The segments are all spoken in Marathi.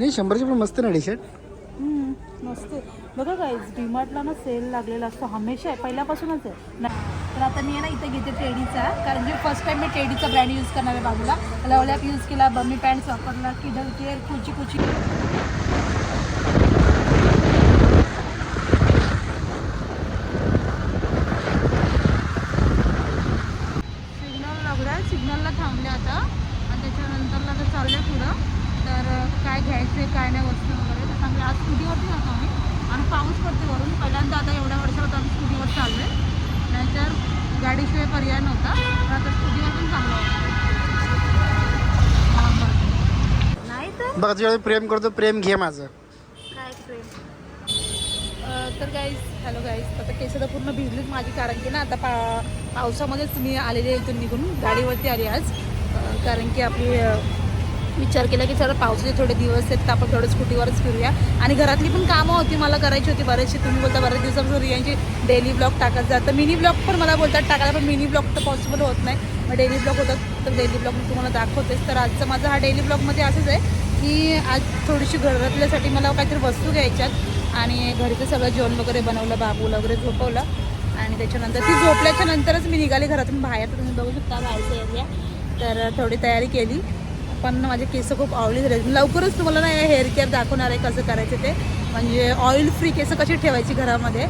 नाही शंभरची पण मस्त ना टी शर्ट हम्म, मस्त आहे. बघा काय डीमार्टला ना सेल लागलेला असतो. हमेशा आहे पहिल्यापासूनच आहे. नाही तर आता मी आहे ना इथे घेते टेडीचा कारण की फर्स्ट टाइम मी टेडीचा ब्रँड यूज करणार आहे बाजूला. लवल्याप यूज केला बम्मी पॅन्ट्स वापरला किडल केअर कुची कुची सिग्नल लागला सिग्नलला थांबले आता आणि त्याच्यानंतरला आता चाललंय पुढं तर अं, काय घ्यायचं काय नाही वस्तू वगैरे. तर सांगले आज स्कूटीवरती जातो आम्ही. आणि पाऊस पडते वरून. पहिल्यांदा आता एवढ्या वर्षात आम्ही स्कूटीवर चाललो आहे नाहीतर गाडीशिवाय पर्याय नव्हता. तर आता स्कूटीवर पण चांगलं हा, बरं. नाही तर? बघा तुझ्यावर प्रेम करतो. प्रेम घे माझं. काय प्रेम? तर गाईज हॅलो गाईज आता केस तर पूर्ण भिजलीच माझी कारण की ना आता पा पावसामध्येच मी आलेले इथून निघून. गाडीवरती आली आज. कारण की आपली विचार केला की चला पावसाचे थोडे दिवस आहेत तर आपण थोडं स्कूटीवरच फिरूया. आणि घरातली पण कामं होती मला करायची होती बरेचसे तुम्ही बोलता बऱ्याच दिवसापासून रियांची डेली ब्लॉग टाकत जातं मिनी ब्लॉग पण मला बोलतात टाकायला पण मिनी ब्लॉग तर पॉसिबल होत नाही. मग डेली ब्लॉग होतात तर डेली ब्लॉग मी तुम्हाला दाखवतेच. तर आजचा माझा हा डेली ब्लॉगमध्ये असंच आहे की आज थोडीशी घरातल्यासाठी मला काहीतरी वस्तू घ्यायच्यात. आणि घरीचं सगळं जेवण वगैरे बनवलं बाबूला वगैरे झोपवलं. आणि त्याच्यानंतर ती झोपल्याच्या नंतरच मी निघाले घरातून बाहेर. तर तुम्ही बघू शकता बाहेरच्या एरिया तर थोडी तयारी केली. पण माझे केस खूप ऑइली झाले. लवकरच तुम्हाला ना हेअर केअर दाखवणार आहे कसं करायचं ते. म्हणजे ऑइल फ्री केस कशी ठेवायची घरामध्ये?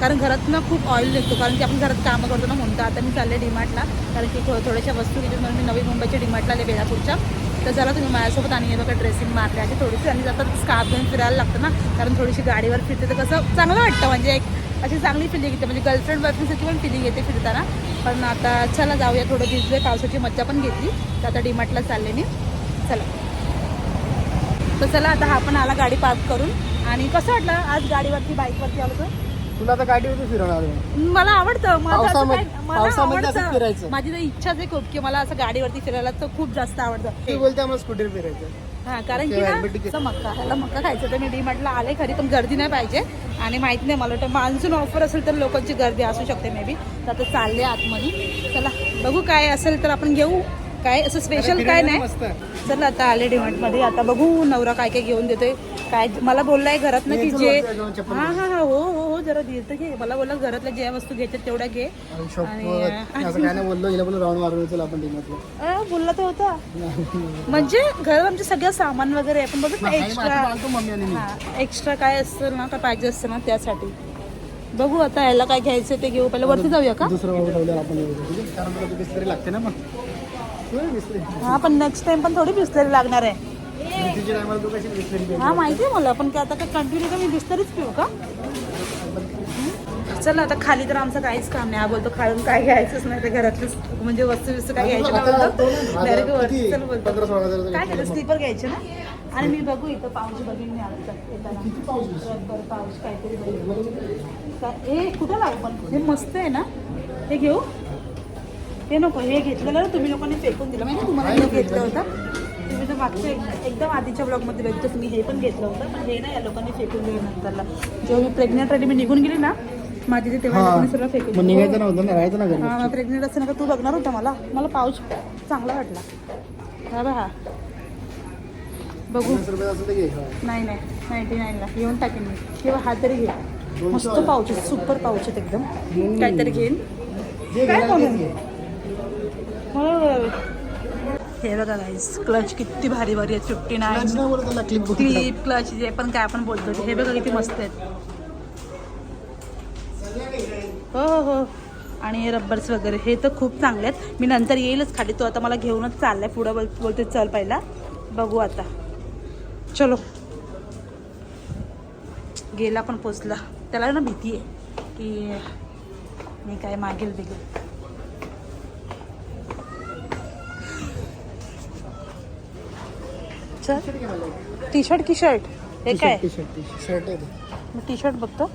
कारण घरात ना खूप ऑइल निघतो. कारण की आपण घरात कामं करतो ना म्हणतो आता मी चालले डीमार्टला कारण की थोड्याशा वस्तू घेतो म्हणून मी नवी मुंबईच्या डीमार्टला आले बेलापूरच्या तर जरा तुम्ही माझ्यासोबत आणि हे बघा ड्रेसिंग मारले अशी थोडीशी. आणि जातात स्कार्फ घेऊन फिरायला लागतं ना. कारण थोडीशी गाडीवर फिरते तर कसं चांगलं वाटतं. म्हणजे एक अशी चांगली फिलिंग येते. म्हणजे गर्लफ्रेंड बॉयफ्रेंडसाठी पण फिलिंग येते फिरताना. पण आता चला जाऊया थोडं भिजले पावसाची मज्जा पण घेतली. तर आता डीमार्टला चालले मी. चला. तर चला आता हा पण आला गाडी पार्क करून. आणि कसं वाटलं आज गाडीवरती बाईकवरती आलो तर? तुला आता गाडीवर फिरवणार आहे. मला आवडतं. माझं असं पावसामध्ये- काय- मला पावसामध्ये असं आवडतं. फिरायचं. माझी तर इच्छाच आहे खूप की मला असं गाडीवरती फिरायला तर खूप जास्त आवडतं. तू बोलते आम्हाला स्कूटर फिरायचं. हा कारण की ना. असं मक्का ह्याला मक्का खायचं तर मी डीमार्टला आले खरी पण गर्दी नाही पाहिजे. आणि माहीत नाही मला वाटतं मान्सून ऑफर असेल तर लोकांची गर्दी असू शकते मे बी तर आता चालले आतमध्ये. चला बघू काय असेल तर आपण घेऊ. काय असं स्पेशल काय नाही चला आता आले मध्ये. आता बघू नवरा काय काय घेऊन देतोय. काय मला बोललाय घरात ना की जे हा हा हा हो हो हो जरा दिलं घे. मला बोलला घरातल्या ज्या वस्तू घ्यायच्या तेवढ्या घे. बोललो. आपण तर होता. म्हणजे घरात आमचे सगळं सामान वगैरे आहे. पण बघत ना एक्स्ट्रा एक्स्ट्रा काय असतं ना काय पाहिजे असतं ना त्यासाठी. बघू आता याला काय घ्यायचं ते घेऊ. पहिलं वरती जाऊया का? दुसरं आपण लागते ना मग. हा पण नेक्स्ट टाइम पण थोडी बिस्लरी लागणार आहे? हा माहिती आहे मला पण काय आता काय कंटिन्यू का मी बिस्तरीच पिऊ का? चला आता खाली तर आमचं काहीच काम नाही. हा बोलतो खालून काय घ्यायचंच नाही तर घरातलं म्हणजे वस्तू बिस्तू काय घ्यायचं डायरेक्ट वरती चल बोलतो. काय केलं? स्लीपर घ्यायचे ना? आणि मी बघू इथं पाऊस बघीन मी आता येताना. पाऊस काहीतरी. का- हे कुठं लावू पण? हे मस्त आहे ना? हे घेऊ? हे नको हे घेतलेलं ना तुम्ही लोकांनी फेकून दिलं. माहिती तुम्हाला हे घेतलं होतं? तुम्ही तर मागच्या एक- एकदम आधीच्या ब्लॉगमध्ये बघितलं तुम्ही हे पण घेतलं होतं पण हे ना या लोकांनी फेकून दिलं नंतरला. जेव्हा मी प्रेग्नेंट राहिली मी निघून गेली ना माझी ते तेव्हा या लोकांनी सगळं फेकून मग दिलं. निघायचं नव्हतं ना राहायचं ना घरी. हा प्रेग्नेंट असताना का तू बघणार होता मला? मला पाऊच चांगला वाटला. हा बघा. बघू. पन्नास रुपये असं ते घे. हा. नाही नाही. नाईन्टी नाईनला घेऊन टाकेन मी. किंवा हा तरी घे. मस्त पाऊच सुपर पाऊच आहेत एकदम. काहीतरी घेईन. जे काय घ्यायला तेच? घे. हे बघा गाईस क्लच किती भारी भारी आहेत फिफ्टी नाईन क्लिप क्लच जे पण काय आपण बोलतो. हे बघा किती मस्त आहेत. हो हो हो. आणि रब्बर्स वगैरे हे तर खूप चांगले आहेत. मी नंतर येईलच खाली. तो आता मला घेऊनच चाललाय. पुढं बोल बोलते चल पहिला. बघू आता. चलो. गेला पण पोचला. त्याला ना भीती आहे की मी काय मागेल बिगेल. चल टी शर्ट की शर्ट हे काय? टी शर्ट टी शर्ट आहे ते. मग टी शर्ट बघतो.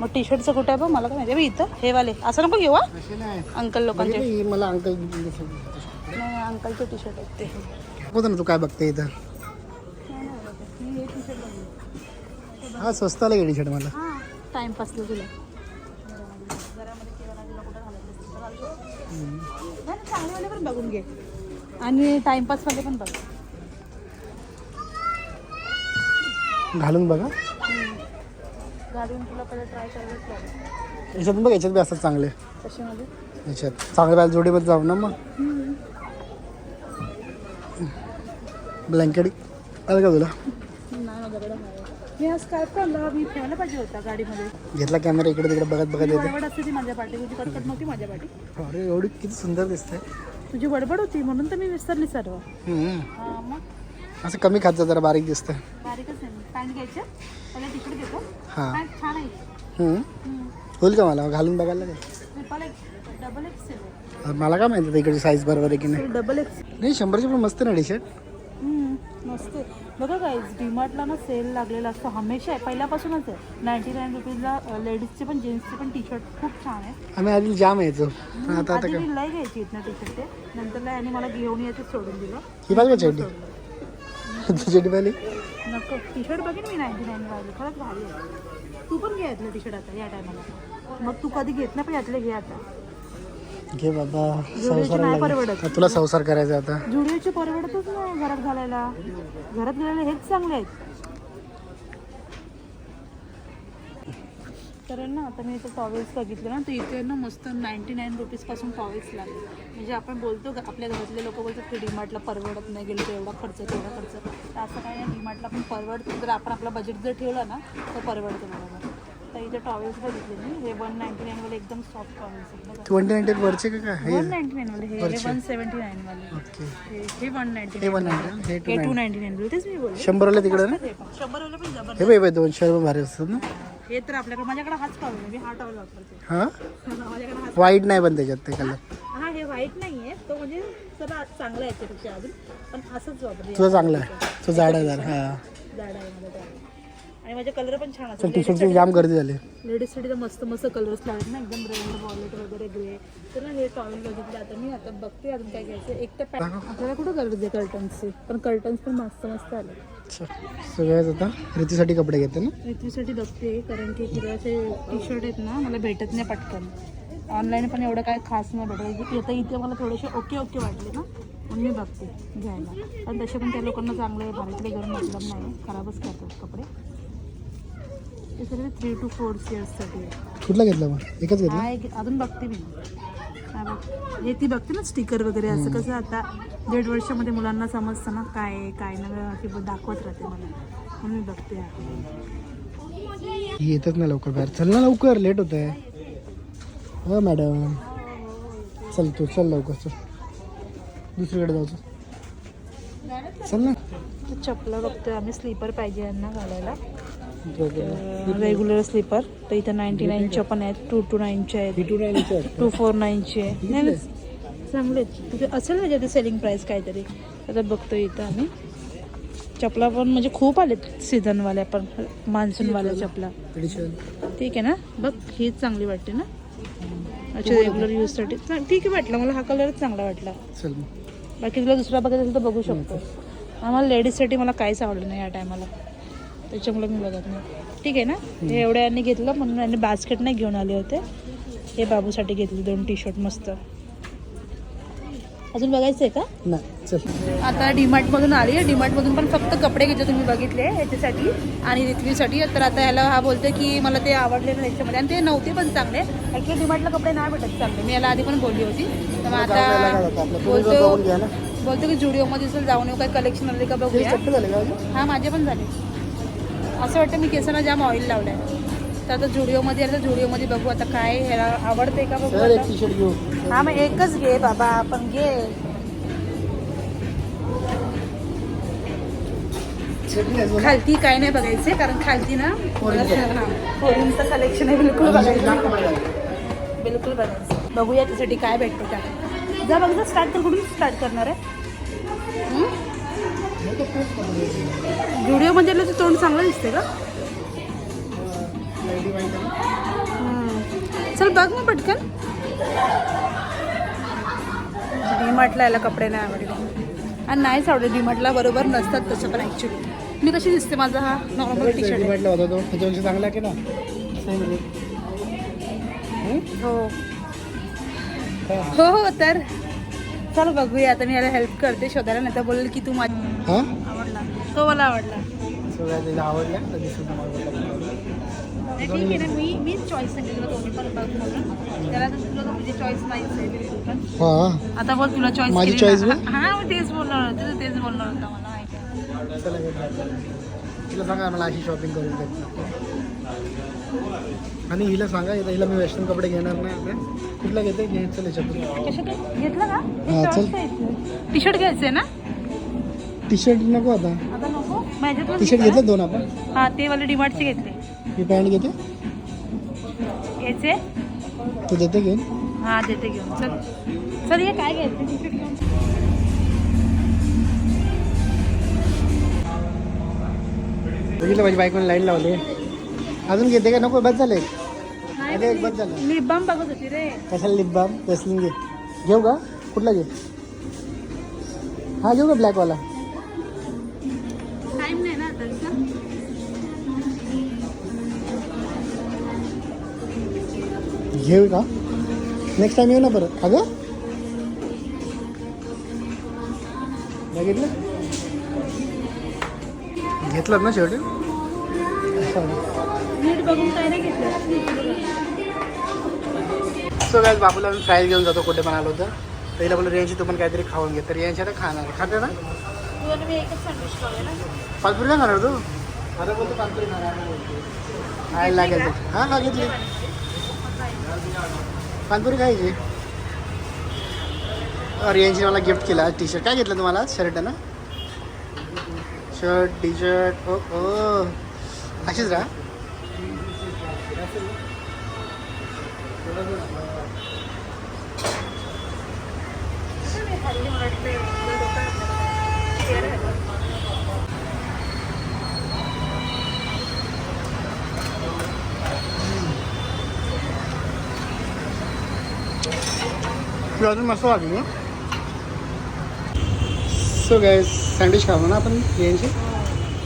मग टी शर्टचं कुठं आहे बघ? मला काय माहिती बघ इथं. हे वाले. असं नको घेऊ हा. असे नाही. अंकल लोकांचे. मला अंकल नाही, अंकलचे टी शर्ट आहेत ते. बघ ना तू काय बघते इथं. हे टी शर्ट बघितलं स्वस्त आला टी शर्ट मला? हां टाइमपासला तुला बघून घे. आणि टाइमपासमध्ये पण बघ. घालून बघा. घालून तुला पहिले ट्राय करायलाच लागेल. याच्यात बघ याच्यात बी असतात चांगले. कशामध्ये? याच्यात. चांगल्या बायला जोडीमध्ये जाऊ ना मग. ब्लँकेट आलं का तुला? नाही माझ्याकडे नाही मी स्कार्फ काढला मी ठेवायला पाहिजे होता गाडीमध्ये. घेतला कॅमेरा इकडे तिकडे बघत बघत येते. बडबड असते ती माझ्या पाठी. तुझी कटकट नव्हती माझ्या पाठी. अरे एवढी किती सुंदर दिसते. तुझी बडबड होती म्हणून तर मी विसरली सर्व. हा मग? असं कमी खात जा जरा बारीक दिसतंय. बारीकच आहे. पॅन्ट घ्यायचं. पहिला तिकडे घेतो हां. पॅन्ट छान आहे. हम्म. होईल का मला? घालून बघायला लागेल. ट्रिपल डबल मला काय माहिती आता इकडची साईज बरोबर आहे की नाही? डबल एक्स नाही शंभरची पण मस्त ना टी शर्ट मस्त आहे. बघा काय डीमार्टला ना सेल लागलेला असतो. हमेशा आहे. पहिल्यापासूनच आहे. नाईन्टी नाईन रुपीजला लेडीजचे पण जेंट्सचे पण टी शर्ट खूप छान आहे. आम्ही आधी जाम यायचो. पण आता आता आधी काय? मी लय घ्यायची इथनं टी शर्ट ते. नंतरला याने मला घेऊन यायचं सोडून दिलं. ही पाहिजे का चड्डी तुझी पाहिली नको टी शर्ट बघीन मी नाईन्टी नाईन वाले. खरंच भारी आहे. तू पण घे यातलं टी शर्ट आता या टायमाला मग तू कधी घेत नाही पण यातले घे आता. घे बाबा जुडीओचे संसार नाही परवडत. तुला संसार करायचा आता. जुडिओचे परवडतच नाही घरात घालायला. घरात घालायला हेच चांगले आहेत. तर ना आता मी इथे टॉवेल्स बघितले ना तर इथे ना मस्त नाईन्टी नाईन रुपीजपासून टॉवेल्स लागले. म्हणजे आपण बोलतो का आपल्या घरातले लोक बोलतात की डीमार्टला परवडत नाही गेलं तर एवढा खर्च तेवढा खर्च. तर असं काय नाही डीमार्टला पण परवडतं. जर आपण आपला बजेट जर ठेवलं ना तर परवडतं बरोबर. तर इथे टॉवेल्स बघितले मी हे वन नाईन्टी नाईनवाले एकदम सॉफ्ट टॉवेल्स ट्वेंटी नाईन्टी वरचे का हे? वन नाईन्टी नाईनवाले हे वन सेवन्टी नाईनवाले हे- वन नाईन्टी वन नाईन्टी हे टू नाईन्टी नाईन तेच मी बोलले. शंभरला तिकडे ना? हे पण हे बाई दोनशे रुपये भारी असतात ना? हे तर आपल्याकडे माझ्याकडे हाच टॉवेल आहे. मी हा टॉवेल वापरते. हां? माझ्याकडे हाच वाईट नाही पण त्याच्यात ते कलर हा हे व्हाईट नाही आहे तो म्हणजे जरा चांगला आहे याच्यापेक्षा अजून. पण असंच वापरते. तुझं चांगलं आहे. तो जाड आहे जरा हां आहे माझा आणि माझे कलर पण छान चल टी असतात शर्टची जाम गर्दी झाली. लेडीजसाठी तर मस्त मस्त कलर्स लावत ना एकदम रेड वॉलेट वगैरे ग्रे तर ना हे टॉवेल बघितले आता मी आता बघते अजून काय घ्यायचं. एक तर आपल्याला कुठं गरज आहे कर्टन्सची पण कर्टन्स पण मस्त मस्त आले. सगळ्याच आता रीतीसाठी कपडे घेते ना? ऋतूसाठी बघते कारण की असे टी शर्ट आहेत ना मला भेटत नाही पटकन. ऑनलाईन पण एवढं काय खास नाही भेटत. आता इथे मला थोडेसे ओके ओके वाटले ना. म्हणून मी बघते घ्यायला. पण तसे पण त्या लोकांना चांगले भारीतले घेऊन मतलब नाही खराबच करतात कपडे. सर्व थ्री टू फोर इयर्ससाठी आहे कुठला घेतला मग? एकच घेतला? हा एक अजून बघते मी. हा बघ. हे ती बघते ना स्टिकर वगैरे असं कसं आता दीड वर्षामध्ये मुलांना समजतं ना काय आहे, काय नाही अशी ब- दाखवत राहते मला. म्हणून मी बघते हा. ही येतच नाही लवकर बाहेर. चल ना लवकर लेट होत आहे हो मॅडम चल तू चल लवकर चल. दुसरीकडे जाऊ चल. चल ना. तर चपला बघतोय आम्ही स्लीपर पाहिजे यांना घालायला. ही रेग्युलर स्लीपर तर इथं नाईन्टी नाईनच्या पण आहेत टू टू नाईनच्या आहेत. टू फोर नाईनचे नाही चांगले आहेत. तिथे असेल ना त्याची सेलिंग प्राईस काहीतरी. आता बघतो इथं आम्ही. चपला पण म्हणजे खूप आलेत सीझनवाल्या पण. मान्सूनवाल्या चपला. ठीक आहे ना? बघ हीच चांगली वाटते ना? अच्छा रेग्युलर यूजसाठी चांग- ठीक आहे वाटलं. मला हा कलरच चांगला वाटला. बाकी तुला दुसरा बघायचं असेल तर बघू शकतो. आम्हाला लेडीजसाठी मला काहीच आवडलं नाही या टायमाला त्याच्यामुळे मी बघत नाही. ठीक आहे ना? हे एवढ्या यांनी घेतलं म्हणून यांनी बास्केट नाही घेऊन आले होते. हे बाबूसाठी घेतले दोन टी शर्ट मस्त. अजून बघायचं आहे का? नाही चल. आता डीमार्टमधून आली आहे. डीमार्टमधून पण फक्त कपडे घेतले तुम्ही बघितले याच्यासाठी आणि रिथवीसाठी तर आता याला हा बोलते की मला ते आवडले ना त्याच्यामध्ये आणि ते नव्हते पण चांगले. ॲक्च्युली डीमार्टला कपडे नाही भेटत चांगले. मी याला आधी पण बोलली होती. तर आता बोलतो बोलतो की जुडिओमध्ये जाऊन येऊ. काय कलेक्शन आले का बघूया? हा माझे पण झाले. असं वाटतं मी केसांना जाम ऑइल लावलं आहे तर आता जुडिओमध्ये आलं तर जुडिओमध्ये बघू आता काय ह्याला आवडते का बघू आता. हा मग एकच घे बाबा आपण घे. खालती काय नाही बघायचे कारण खालती ना फोरिनचं कलेक्शन आहे बिलकुल बघायचं. बिलकुल बघायचं. बघूया त्यासाठी काय भेटतं काय जा बघ स्टार्ट तर कुठून स्टार्ट करणार आहे? जुडिओमध्ये आलं तर तोंड चांगलं दिसते का. चल बघ मग पटकन. डीमार्टला याला कपडे नाही आवडले. आणि नाहीच आवडले. डीमार्टला बरोबर नसतात तसं पण ॲक्च्युली मी कशी दिसते माझा हा नॉर्मल टी शर्ट होता तो. त्याच्यापेक्षा चांगला की ना? हो. हो हो तर. चल बघूया. आता मी याला हेल्प करते शोधायला. नाही तर बोलेल की तू माझा हा? आवडला. तो मला आवडला. सगळ्या तिला आवडल्या तर दिसून तुम्हाला नाही, ठीक आहे ना मी मीच चॉईस सांगितलं तुला दोन्ही पण बघ म्हणून त्याला तर तुला तुझी चॉईस आहे हां. आता बोल तुला चॉईस माझी choice बघ. हा मग तेच बोलणार होते तेच बोलणार होता मला तिला सांगा मला अशी शॉपिंग करून द्यायची आणि हिला सांगा इथं हिला मी वेस्टर्न कपडे घेणार नाही आता. कुठला घेते घे चल याच्यातून कशात घेतलं हा, चल. टी शर्ट घ्यायचंय ना? टी शर्ट नको आता. आता नको? माझ्यात टी शर्ट घेतलं दोन आपण. हा ते वाले डिमार्टचे घेतले. मी पॅन्ट घेते? घ्यायचे तू देते घेऊन? हा देते घेऊन. चल. चल ये काय घ्यायचं? टी शर्ट घेऊन. बघितलं माझी बायकोने लाईन लावली. अजून घेते का? नको बस झालं. एक. अरे एक बस झालं. लिप बाम बघत होती रे. कशाला लिप बाम तसली घे घेऊ का? कुठला घे हा घेऊ का ब्लॅकवाला घेऊ का? नेक्स्ट टाइम येऊ ना परत. अगं? बघितलं? घेतलं ना शेवटी? नाही सो काय बाबूला आम्ही फ्राईज घेऊन जातो कुठे पण आलो होतं पहिला बोललो रेंज तू पण काहीतरी खाऊन घे. तर रेंज आता खाणार. खाते ना? मी पालपुरी काय खाणार तू? आता बोलतो पालपुरी खाणार खायला लागेल. हा हा घेतली. पानपुरी खायची? यांची मला गिफ्ट केला. टी शर्ट काय घेतलं तुम्हाला? शर्ट ना? शर्ट टी शर्ट ओ ओ. अशीच राहा हल्ली मला वाटतं एवढं डोकं आपल्याला clear आहे. ती अजून मस्त वाटली सो काय सँडविच खाऊ ना आपण रियांशी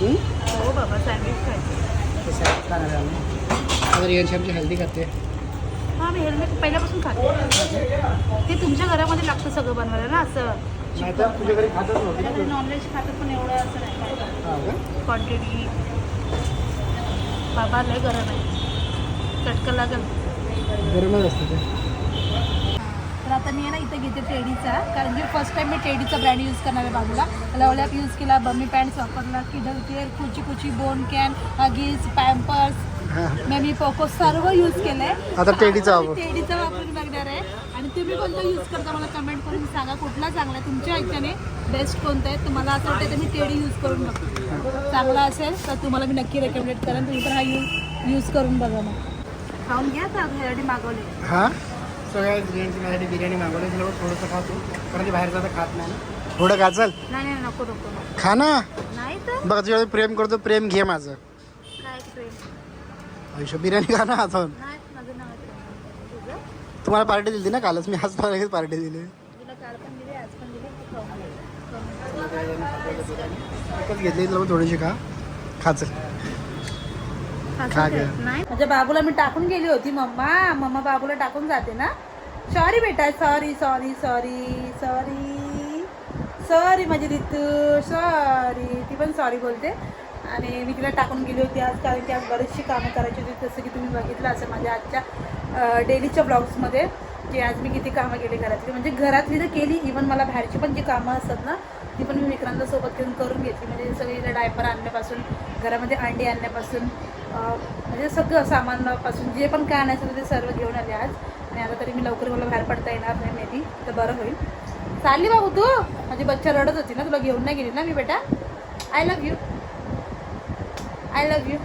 हो. बाबा सँडविच खायचं. आता रियांशी आमची हल्दी खाते. हा मी हेल्मेट पहिल्यापासून खाते. ते तुमच्या घरामध्ये लागतं सगळं बनवायला ना असं. तुझ्या घरी खातच नव्हती. नॉनव्हेज खातं पण एवढं असं नाही. हा? क्वांटिटी बाबा लय गरम आहे. चटका लागल. गरमच असतं ते. तर आता मी ना इथे घेते टेडीचा कारण की फर्स्ट टाइम मी टेडीचा ब्रँड यूज करणार आहे बाजूला. लवलॅप यूज केला बमी पॅन्ट्स वापरला किडल केअर कुची कुची बोन कॅन हगीज पॅम्पर्स मेमी पोको सर्व यूज केलंय. आता टेडीचा वापर. टेडीचा वापरून बघणार आहे. आणि तुम्ही कोणतं यूज करता मला कमेंट करून सांगा कुठला चांगला आहे? तुमच्या ह्याच्याने बेस्ट कोणतं आहे? तुम्हाला असं वाटतं मी टेडी यूज करून बघतो. चांगला असेल तर तुम्हाला मी नक्की रेकमेंड करेन. तुम्ही पण हा यूज यूज करून बघा मग. खाऊन घ्या तर मागवले हा? सगळ्या बिर्याणी माझ्यासाठी बिर्याणी मागवली. तिला थोडंसं खातो कारण की बाहेरचं आता खात नाही थोडं खा चल. नाही नाही नको नको नको. खा ना. नाही तर? बघ तुझ्यावर प्रेम करतो प्रेम घे माझं. काय प्रेम? आयुष्य बिर्याणी खा ना हातून नाही माझं नाव आहे प्रेम. तुझं? तुम्हाला पार्टी दिली ना कालच? मी आज लगेच पार्टी दिली. तुला काल पण दिली आज पण दिली. तू खाऊन घे. खाऊन घे. एकच घेतली तुला थोडीशी खा. खा चल. खा गं. नाही. माझ्या बाबूला मी टाकून गेली होती मम्मा. मम्मा बाबूला टाकून जाते ना. सॉरी बेटा sorry sorry sorry sorry sorry माझी रितू सॉरी ती पण सॉरी बोलते. आणि मी तिला टाकून गेली होती आज कारण की आज बरीचशी कामं करायची होती जसं की तुम्ही बघितलं असं माझ्या आजच्या डेलीच्या ब्लॉग्समध्ये की आज मी किती कामं केली घरातली. म्हणजे घरातली तर केली इवन मला बाहेरची पण जी कामं असतात ना ती पण मी विक्रांतासोबत घेऊन करून घेतली. म्हणजे सगळी डायपर आणण्यापासून घरामध्ये अंडी आणण्यापासून म्हणजे सगळं सामानापासून जे पण काय आणायचं ते सर्व घेऊन आले आज. आणि आता तरी मी लवकर मला बाहेर पडता येणार नाही मेबी तर बरं होईल. चालली बाबू तू. माझी बच्चा रडत होती ना तुला घेऊन नाही गेली ना मी बेटा? I love you I love you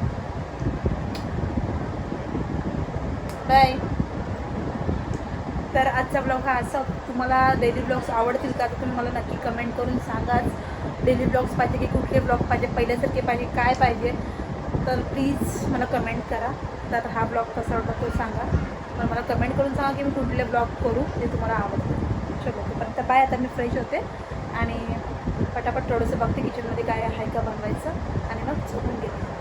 bye तर आजचा ब्लॉग हा असा तुम्हाला डेली ब्लॉग्स आवडतील का तर तुम्ही मला नक्की कमेंट करून सांगाच डेली ब्लॉग्स पाहिजे की कुठले ब्लॉग पाहिजे पहिल्यासारखे पाहिजे काय पाहिजे तर प्लीज मला कमेंट करा. तर हा ब्लॉग कसा वाटतो तो सांगा. पण मला कमेंट करून सांगा की मी कुठले ब्लॉग करू जे तुम्हाला आवडतं चलो तोपर्यंत बाय आता मी फ्रेश होते. आणि पटापट थोडंसं बघते किचनमध्ये काय आहे का बनवायचं. आणि मग झोपून घेते.